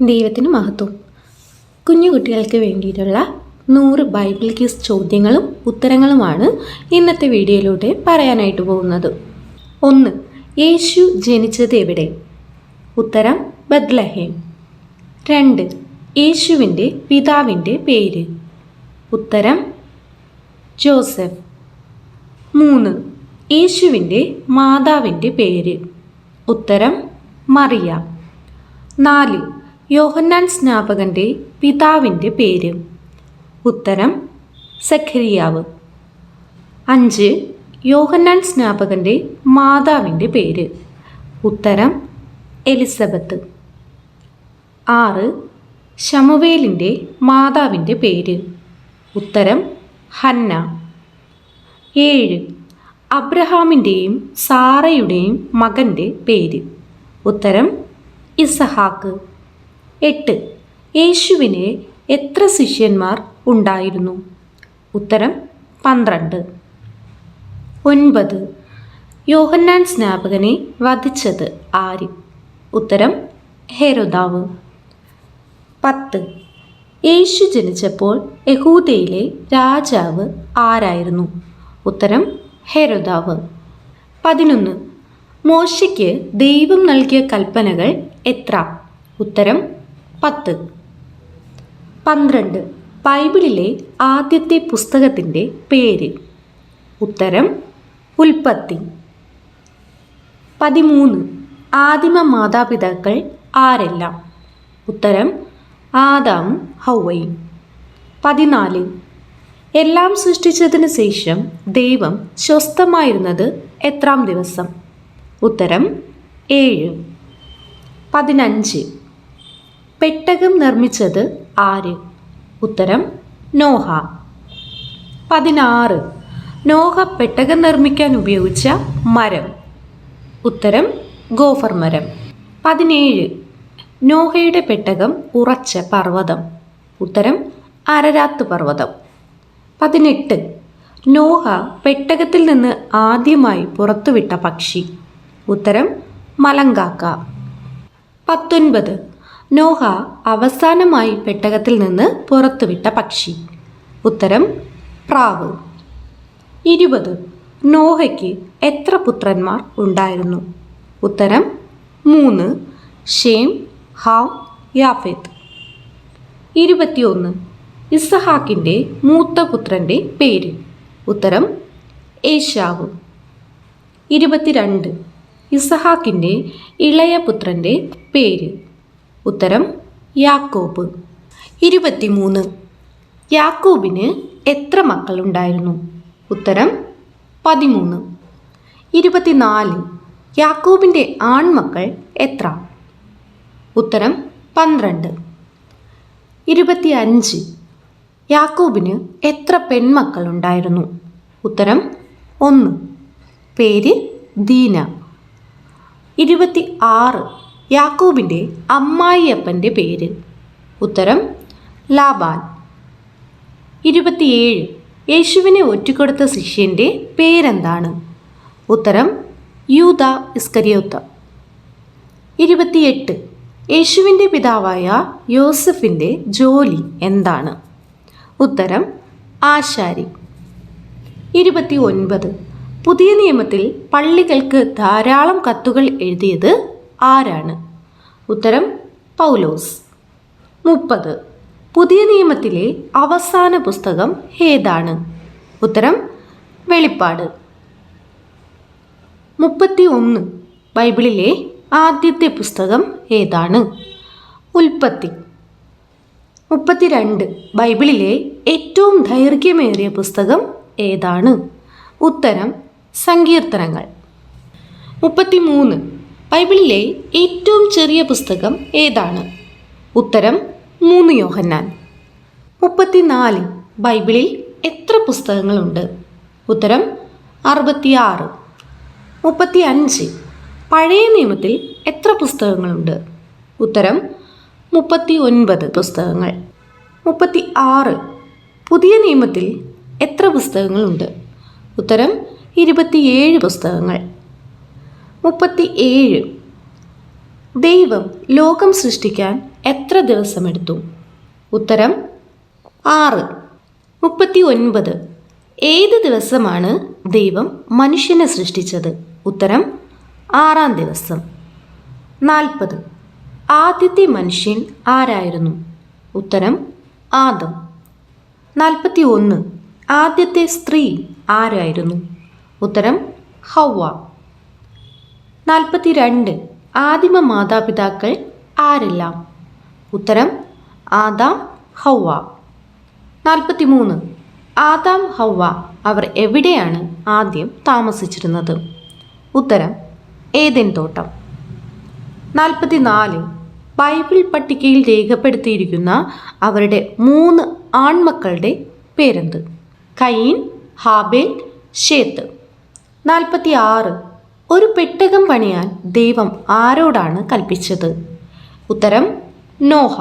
ദൈവത്തിന് മഹത്വം. കുഞ്ഞു കുട്ടികൾക്ക് വേണ്ടിയിട്ടുള്ള നൂറ് ബൈബിൾ ക്യൂസ് ചോദ്യങ്ങളും ഉത്തരങ്ങളുമാണ് ഇന്നത്തെ വീഡിയോയിലൂടെ പറയാനായിട്ട് പോകുന്നത്. ഒന്ന് യേശു ജനിച്ചത് എവിടെ? ഉത്തരം ബദ്ലഹേം രണ്ട് യേശുവിന്റെ പിതാവിന്റെ പേര്. ഉത്തരം ജോസഫ്. മൂന്ന് യേശുവിന്റെ മാതാവിന്റെ പേര്. ഉത്തരം മറിയ. നാല് യോഹന്നാൻ സ്നാപകന്റെ പിതാവിന്റെ പേര്. ഉത്തരം സഖരിയാവ്. അഞ്ച് യോഹന്നാൻ സ്നാപകന്റെ മാതാവിന്റെ പേര്. ഉത്തരം എലിസബത്ത്. ആറ് ശമുവേലിന്റെ മാതാവിന്റെ പേര്. ഉത്തരം ഹന്ന. ഏഴ് അബ്രഹാമിന്റെയും സാറയുടെയും മകന്റെ പേര്. ഉത്തരം ഇസഹാക്ക്. എട്ട്. യേശുവിന് എത്ര ശിഷ്യന്മാർ ഉണ്ടായിരുന്നു? ഉത്തരം പന്ത്രണ്ട്. ഒൻപത്. യോഹന്നാൻ സ്നാപകനെ വധിച്ചത് ആര്? ഉത്തരം ഹെരോദാവ്. പത്ത്. യേശു ജനിച്ചപ്പോൾ യഹൂദയിലെ രാജാവ് ആരായിരുന്നു? ഉത്തരം ഹെരോദാവ്. പതിനൊന്ന്. മോശയ്ക്ക് ദൈവം നൽകിയ കൽപ്പനകൾ എത്ര? ഉത്തരം പത്ത്. പന്ത്രണ്ട്. ബൈബിളിലെ ആദ്യത്തെ പുസ്തകത്തിന്റെ പേര്. ഉത്തരം ഉൽപ്പത്തി. പതിമൂന്ന്. ആദിമ മാതാപിതാക്കൾ ആരെല്ലാം? ഉത്തരം ആദാം ഹൗവയും പതിനാല്. എല്ലാം സൃഷ്ടിച്ചതിന് ശേഷം ദൈവം സ്വസ്ഥമായിരുന്നത് എത്രാം ദിവസം? ഉത്തരം ഏഴ്. പതിനഞ്ച്. പെട്ടകം നിർമ്മിച്ചത് ആര്? ഉത്തരം നോഹ. പതിനാറ്. നോഹ പെട്ടകം നിർമ്മിക്കാൻ ഉപയോഗിച്ച മരം. ഉത്തരം ഗോഫർ മരം. പതിനേഴ്. നോഹയുടെ പെട്ടകം ഉറച്ച പർവതം. ഉത്തരം അരരാത്ത് പർവതം. പതിനെട്ട്. നോഹ പെട്ടകത്തിൽ നിന്ന് ആദ്യമായി പുറത്തുവിട്ട പക്ഷി. ഉത്തരം മലങ്കാക്ക. പത്തൊൻപത്. നോഹ അവസാനമായി പെട്ടകത്തിൽ നിന്ന് പുറത്തുവിട്ട പക്ഷി. ഉത്തരം പ്രാവ്. ഇരുപത്. നോഹയ്ക്ക് എത്ര പുത്രന്മാർ ഉണ്ടായിരുന്നു? ഉത്തരം മൂന്ന്. Shem Ham Japheth. ഇരുപത്തിയൊന്ന്. ഇസഹാക്കിന്റെ മൂത്ത പുത്രന്റെ പേര്. ഉത്തരം ഏഷ്യാവ് ഇരുപത്തിരണ്ട്. ഇസഹാക്കിന്റെ ഇളയ പുത്രന്റെ പേര്. ഉത്തരം യാക്കോബ്. ഇരുപത്തിമൂന്ന്. യാക്കോബിന് എത്ര മക്കളുണ്ടായിരുന്നു? ഉത്തരം പതിമൂന്ന്. ഇരുപത്തിനാല്. യാക്കോബിന്റെ ആൺമക്കൾ എത്ര? ഉത്തരം പന്ത്രണ്ട്. ഇരുപത്തി അഞ്ച് യാക്കോബിന് എത്ര പെൺമക്കളുണ്ടായിരുന്നു? ഉത്തരം ഒന്ന്. പേര് ദീന. ഇരുപത്തി ആറ് യാക്കോബിന്റെ അമ്മായിയപ്പന്റെ പേര്. ഉത്തരം ലാബാൻ. ഇരുപത്തിയേഴ്. യേശുവിനെ ഒറ്റുകൊടുത്ത ശിഷ്യന്റെ പേരെന്താണ്? ഉത്തരം യൂത ഇസ്കരിയോത്ത. ഇരുപത്തിയെട്ട്. യേശുവിന്റെ പിതാവായ യോസഫിന്റെ ജോലി എന്താണ്? ഉത്തരം ആശാരി. ഇരുപത്തി ഒൻപത് പുതിയ നിയമത്തിൽ പള്ളികൾക്ക് ധാരാളം കത്തുകൾ എഴുതിയത് ആരാണ്? ഉത്തരം പൗലോസ്. മുപ്പത്. പുതിയ നിയമത്തിലെ അവസാന പുസ്തകം ഏതാണ്? ഉത്തരം വെളിപ്പാട്. മുപ്പത്തി ഒന്ന് ബൈബിളിലെ ആദ്യത്തെ പുസ്തകം ഏതാണ്? ഉൽപ്പത്തി. മുപ്പത്തിരണ്ട്. ബൈബിളിലെ ഏറ്റവും ദൈർഘ്യമേറിയ പുസ്തകം ഏതാണ്? ഉത്തരം സങ്കീർത്തനങ്ങൾ. മുപ്പത്തിമൂന്ന്. ബൈബിളിലെ ഏറ്റവും ചെറിയ പുസ്തകം ഏതാണ്? ഉത്തരം മൂന്ന് യോഹന്നാൻ. മുപ്പത്തിനാല് ബൈബിളിൽ എത്ര പുസ്തകങ്ങളുണ്ട്? ഉത്തരം അറുപത്തിയാറ്. മുപ്പത്തി അഞ്ച് പഴയ നിയമത്തിൽ എത്ര പുസ്തകങ്ങളുണ്ട്? ഉത്തരം മുപ്പത്തി ഒൻപത് പുസ്തകങ്ങൾ. മുപ്പത്തി ആറ് പുതിയ നിയമത്തിൽ എത്ര പുസ്തകങ്ങളുണ്ട്? ഉത്തരം ഇരുപത്തിയേഴ് പുസ്തകങ്ങൾ. മുപ്പത്തി ഏഴ് ദൈവം ലോകം സൃഷ്ടിക്കാൻ എത്ര ദിവസമെടുത്തു? ഉത്തരം ആറ്. മുപ്പത്തി ഒൻപത് ഏത് ദിവസമാണ് ദൈവം മനുഷ്യനെ സൃഷ്ടിച്ചത്? ഉത്തരം ആറാം ദിവസം. നാൽപ്പത്. ആദ്യത്തെ മനുഷ്യൻ ആരായിരുന്നു? ഉത്തരം ആദം. നാൽപ്പത്തി ഒന്ന് ആദ്യത്തെ സ്ത്രീ ആരായിരുന്നു? ഉത്തരം ഹൗവ. നാൽപ്പത്തി രണ്ട് ആദിമ മാതാപിതാക്കൾ ആരെല്ലാം? ഉത്തരം ആദാം ഹൗവ. നാൽപ്പത്തി മൂന്ന് ആദാം ഹൗവ അവർ എവിടെയാണ് ആദ്യം താമസിച്ചിരുന്നത്? ഉത്തരം ഏതെൻ തോട്ടം. നാൽപ്പത്തിനാല്. ബൈബിൾ പട്ടികയിൽ രേഖപ്പെടുത്തിയിരിക്കുന്ന അവരുടെ മൂന്ന് ആൺമക്കളുടെ പേരെന്ത്? കയീൻ ഹാബേൽ ഷേത്ത് നാൽപ്പത്തി ആറ് ഒരു പെട്ടകം പണിയാൻ ദൈവം ആരോടാണ് കൽപ്പിച്ചത്? ഉത്തരം നോഹ.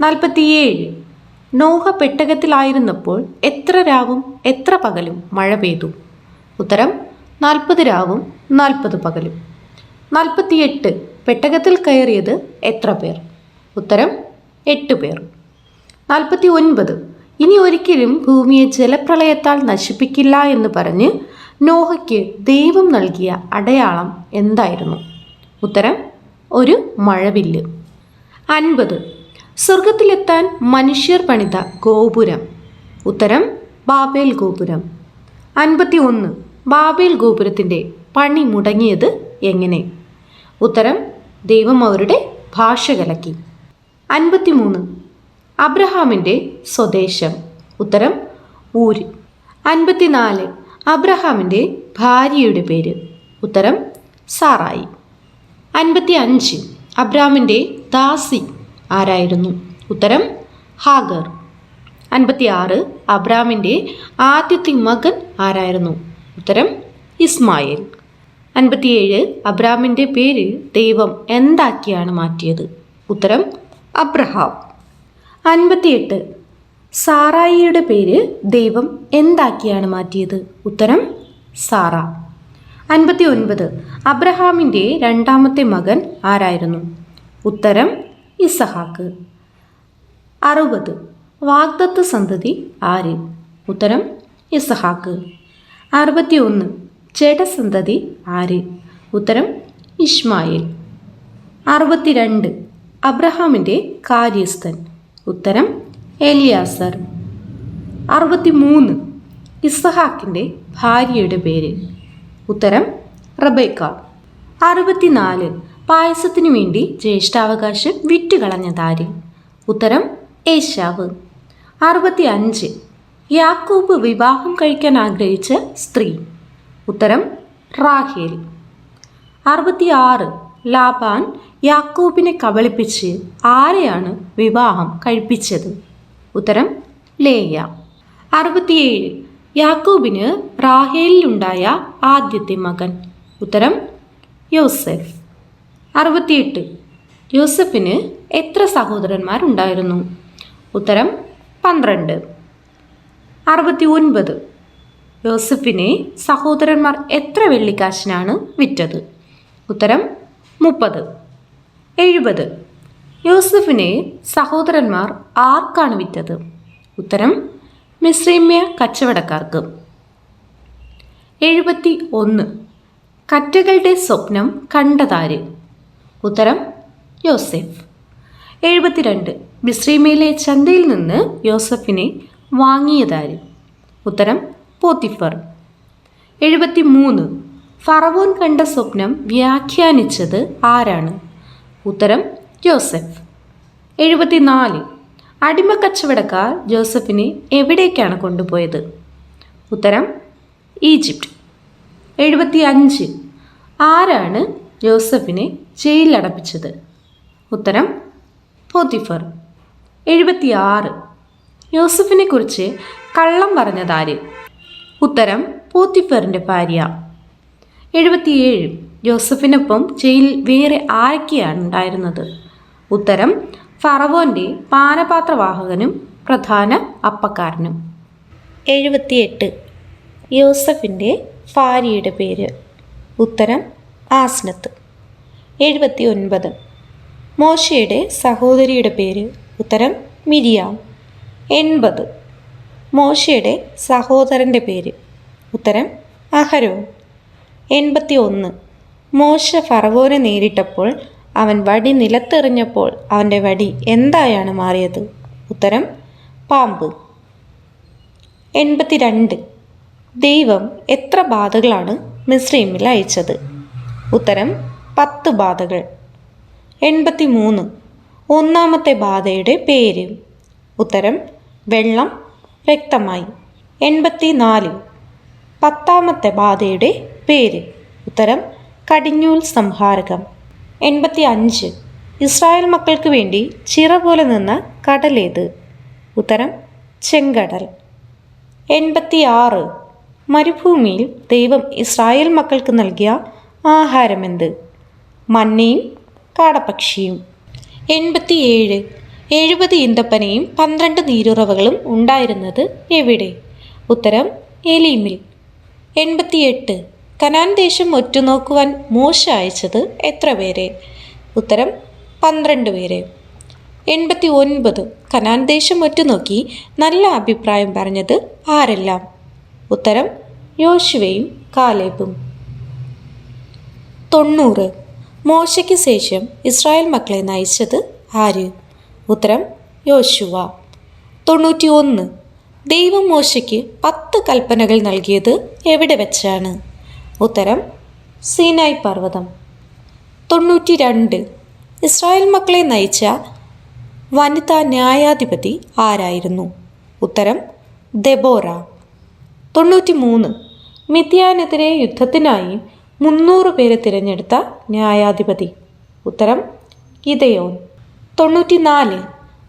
നാൽപ്പത്തിയേഴ്. നോഹ പെട്ടകത്തിലായിരുന്നപ്പോൾ എത്ര രാവും എത്ര പകലും മഴ പെയ്തു. ഉത്തരം നാൽപ്പത് രാവും നാൽപ്പത് പകലും. നാൽപ്പത്തിയെട്ട്. പെട്ടകത്തിൽ കയറിയത് എത്ര പേർ? ഉത്തരം എട്ട് പേർ. നാൽപ്പത്തി ഒൻപത് ഇനി ഒരിക്കലും ഭൂമിയെ ജലപ്രളയത്താൽ നശിപ്പിക്കില്ല എന്ന് പറഞ്ഞ് നോഹയ്ക്ക് ദൈവം നൽകിയ അടയാളം എന്തായിരുന്നു? ഉത്തരം ഒരു മഴവില്ല്. അൻപത്. സ്വർഗത്തിലെത്താൻ മനുഷ്യർ പണിത ഗോപുരം. ഉത്തരം ബാബേൽ ഗോപുരം. അൻപത്തി ഒന്ന് ബാബേൽ ഗോപുരത്തിന്റെ പണി മുടങ്ങിയത് എങ്ങനെ? ഉത്തരം ദൈവം അവരുടെ ഭാഷ കലക്കി അൻപത്തി മൂന്ന് അബ്രഹാമിന്റെ സ്വദേശം. ഉത്തരം ഊര്. അൻപത്തിനാല്. അബ്രഹാമിന്റെ ഭാര്യയുടെ പേര്. ഉത്തരം സാറായി. അൻപത്തി അഞ്ച് അബ്രാമിന്റെ ദാസി ആരായിരുന്നു? ഉത്തരം ഹാഗർ. അൻപത്തി ആറ് അബ്രാമിന്റെ ആദ്യത്തെ മകൻ ആരായിരുന്നു? ഉത്തരം ഇസ്മായിൽ. അൻപത്തിയേഴ് അബ്രാമിന്റെ പേര് ദൈവം എന്താക്കിയാണ് മാറ്റിയത്? ഉത്തരം അബ്രഹാം. അൻപത്തിയെട്ട് സാറായിയുടെ പേര് ദൈവം എന്താക്കിയാണ് മാറ്റിയത്? ഉത്തരം സാറ. അൻപത്തി ഒൻപത് അബ്രഹാമിന്റെ രണ്ടാമത്തെ മകൻ ആരായിരുന്നു? ഉത്തരം ഇസഹാക്ക്. അറുപത്. വാഗ്ദത്ത സന്തതി ആര്? ഉത്തരം ഇസഹാക്ക്. അറുപത്തി ഒന്ന് ജഡസന്തതി ആര്? ഉത്തരം ഇഷ്മായിൽ അറുപത്തിരണ്ട്. അബ്രഹാമിന്റെ കാര്യസ്ഥൻ. ഉത്തരം എലിയാസർ. അറുപത്തി മൂന്ന് ഇസഹാക്കിന്റെ ഭാര്യയുടെ പേര്. ഉത്തരം റബേക്ക. അറുപത്തിനാല്. പായസത്തിനു വേണ്ടി ജ്യേഷ്ഠാവകാശം വിറ്റുകളഞ്ഞതാര് ഉത്തരം ഏശാവ്. അറുപത്തി അഞ്ച് യാക്കൂബ് വിവാഹം കഴിക്കാൻ ആഗ്രഹിച്ച സ്ത്രീ. ഉത്തരം റാഹേൽ. അറുപത്തിയാറ്. ലാബാൻ യാക്കൂബിനെ കബളിപ്പിച്ച് ആരെയാണ് വിവാഹം കഴിപ്പിച്ചത്? ഉത്തരം ലേയ. അറുപത്തിയേഴ്. യാക്കൂബിന് റാഹേലിലുണ്ടായ ആദ്യത്തെ മകൻ. ഉത്തരം യോസെഫ്. അറുപത്തിയെട്ട്. യോസഫിന് എത്ര സഹോദരന്മാരുണ്ടായിരുന്നു ഉത്തരം പന്ത്രണ്ട്. അറുപത്തി ഒൻപത് യോസഫിനെ സഹോദരന്മാർ എത്ര വെള്ളിക്കാശിനാണ് വിറ്റത്? ഉത്തരം മുപ്പത്. എഴുപത്. യോസഫിനെ സഹോദരന്മാർ ആർക്കാണ് വിറ്റത്? ഉത്തരം മിശ്രീമ്യ കച്ചവടക്കാർക്ക്. എഴുപത്തി ഒന്ന്. കറ്റകളുടെ സ്വപ്നം കണ്ടതാര്? ഉത്തരം യോസെഫ്. എഴുപത്തിരണ്ട്. മിശ്രീമയിലെ ചന്തയിൽ നിന്ന് യോസഫിനെ വാങ്ങിയതാര്? ഉത്തരം പോത്തിഫർ. എഴുപത്തി മൂന്ന് ഫറവോൻ കണ്ട സ്വപ്നം വ്യാഖ്യാനിച്ചത് ആരാണ്? ഉത്തരം ജോസഫ്. എഴുപത്തിനാല്. അടിമക്കച്ചവടക്കാർ ജോസഫിനെ എവിടേക്കാണ് കൊണ്ടുപോയത്? ഉത്തരം ഈജിപ്റ്റ്. എഴുപത്തി അഞ്ച് ആരാണ് ജോസഫിനെ ജയിലിലടപ്പിച്ചത്? ഉത്തരം പോത്തിഫർ. എഴുപത്തി ആറ് യോസഫിനെ കുറിച്ച് കള്ളം പറഞ്ഞതാര്? ഉത്തരം പോത്തിഫറിന്റെ ഭാര്യ. എഴുപത്തിയേഴ്. ജോസഫിനൊപ്പം ജയിലിൽ വേറെ ആരൊക്കെയാണ് ഉണ്ടായിരുന്നത്? ഉത്തരം ഫറവോന്റെ പാനപാത്രവാഹകനും പ്രധാന അപ്പക്കാരനും. എഴുപത്തിയെട്ട്. യോസഫിന്റെ ഭാര്യയുടെ പേര്. ഉത്തരം ആസ്നത്ത്. എഴുപത്തി ഒൻപത് മോശയുടെ സഹോദരിയുടെ പേര്. ഉത്തരം മിരിയാം. എൺപത്. മോശയുടെ സഹോദരന്റെ പേര്. ഉത്തരം അഹരോൻ. എൺപത്തി ഒന്ന് മോശ ഫറവോനെ നേരിട്ടപ്പോൾ അവൻ വടി നിലത്തെറിഞ്ഞപ്പോൾ അവന്റെ വടി എന്തായാണ് മാറിയത്? ഉത്തരം പാമ്പ്. എൺപത്തിരണ്ട്. ദൈവം എത്ര ബാധകളാണ് മിസ്രീമിൽ അയച്ചത്? ഉത്തരം പത്ത് ബാധകൾ. എൺപത്തി മൂന്ന് ഒന്നാമത്തെ ബാധയുടെ പേര്. ഉത്തരം വെള്ളം വ്യക്തമായി എൺപത്തി നാല് പത്താമത്തെ ബാധയുടെ പേര്. ഉത്തരം കടിഞ്ഞൂൽ സംഹാരകം. എൺപത്തി അഞ്ച് ഇസ്രായേൽ മക്കൾക്ക് വേണ്ടി ചിറ പോലെ നിന്ന കടലേത് ഉത്തരം ചെങ്കടൽ. എൺപത്തി ആറ് മരുഭൂമിയിൽ ദൈവം ഇസ്രായേൽ മക്കൾക്ക് നൽകിയ ആഹാരമെന്ത് മന്നയും കാടപ്പക്ഷിയും. എൺപത്തിയേഴ്. എഴുപത് ഈന്തപ്പനയും പന്ത്രണ്ട് നീരുറവകളും ഉണ്ടായിരുന്നത് എവിടെ? ഉത്തരം എലീമിൽ. എൺപത്തിയെട്ട്. കനാൻ ദേശം ഒറ്റുനോക്കുവാൻ മോശ അയച്ചത് എത്ര പേരെ? ഉത്തരം പന്ത്രണ്ട് പേരെ. എൺപത്തി ഒൻപത് കനാൻ ദേശം ഒറ്റുനോക്കി നല്ല അഭിപ്രായം പറഞ്ഞത് ആരെല്ലാം? ഉത്തരം യോശുവയും കാലേബും. തൊണ്ണൂറ്. മോശയ്ക്ക് ശേഷം ഇസ്രായേൽ മക്കളെ നയിച്ചത് ആര്? ഉത്തരം യോശുവ. തൊണ്ണൂറ്റി ഒന്ന് ദൈവം മോശയ്ക്ക് പത്ത് കൽപ്പനകൾ നൽകിയത് എവിടെ വെച്ചാണ്? ഉത്തരം സീനായ് പർവതം. തൊണ്ണൂറ്റി രണ്ട് ഇസ്രായേൽ മക്കളെ നയിച്ച വനിതാ ന്യായാധിപതി ആരായിരുന്നു? ഉത്തരം ദെബോറ. തൊണ്ണൂറ്റി മൂന്ന് മിഥ്യാനെതിരെ യുദ്ധത്തിനായി മുന്നൂറ് പേരെ തിരഞ്ഞെടുത്ത ന്യായാധിപതി. ഉത്തരം ഇതയോൻ തൊണ്ണൂറ്റിനാല്.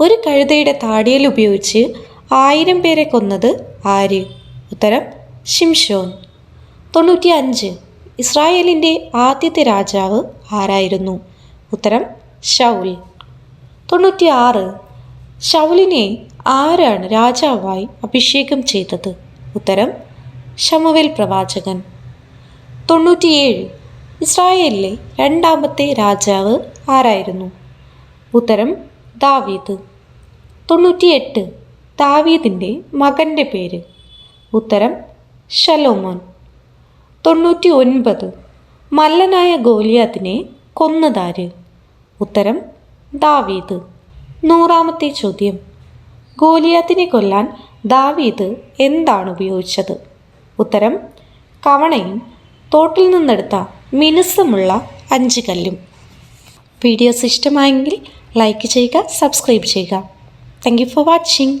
ഒരു കഴുതയുടെ താടിയൽ ഉപയോഗിച്ച് ആയിരം പേരെ കൊന്നത് ആര്? ഉത്തരം ഷിംഷോൻ തൊണ്ണൂറ്റി അഞ്ച് ഇസ്രായേലിന്റെ ആദ്യത്തെ രാജാവ് ആരായിരുന്നു? ഉത്തരം ഷൗൽ തൊണ്ണൂറ്റി ആറ് ഷൗലിനെ ആരാണ് രാജാവായി അഭിഷേകം ചെയ്തത്? ഉത്തരം ഷമുവേൽ പ്രവാചകൻ. തൊണ്ണൂറ്റിയേഴ്. ഇസ്രായേലിലെ രണ്ടാമത്തെ രാജാവ് ആരായിരുന്നു? ഉത്തരം ദാവീദ്. തൊണ്ണൂറ്റിയെട്ട്. ദാവീദിന്റെ മകന്റെ പേര്. ഉത്തരം ഷലോമോൻ തൊണ്ണൂറ്റി ഒൻപത് മല്ലനായ ഗോലിയാത്തിനെ കൊന്നതാര്? ഉത്തരം ദാവീദ്. നൂറാമത്തെ ചോദ്യം. ഗോലിയാത്തിനെ കൊല്ലാൻ ദാവീദ് എന്താണ് ഉപയോഗിച്ചത്? ഉത്തരം കവണയും തോട്ടിൽ നിന്നെടുത്ത മിനുസമുള്ള അഞ്ച് കല്ലും. വീഡിയോസ് ഇഷ്ടമായെങ്കിൽ ലൈക്ക് ചെയ്യുക സബ്സ്ക്രൈബ് ചെയ്യുക. Thank you for watching.